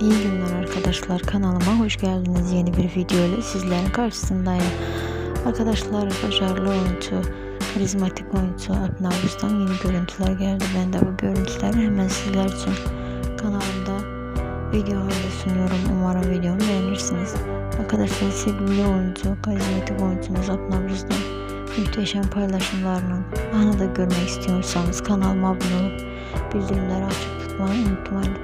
İyi günler arkadaşlar. Kanalıma hoş geldiniz. Yeni bir video ile sizlerin karşısındayım. Arkadaşlar başarılı oyuncu karizmatik oyuncu Akın Abus'tan yeni görüntüler geldi. Ben de bu görüntüleri hemen sizler için kanalımda video halde sunuyorum. Umarım videomu beğenirsiniz. Arkadaşlar sevgili oyuncu karizmatik oyuncumuz Akın Abus'tan muhteşem paylaşımlarını anında görmek istiyorsanız kanalıma abone olup bildirimleri açık tutmayı unutmayın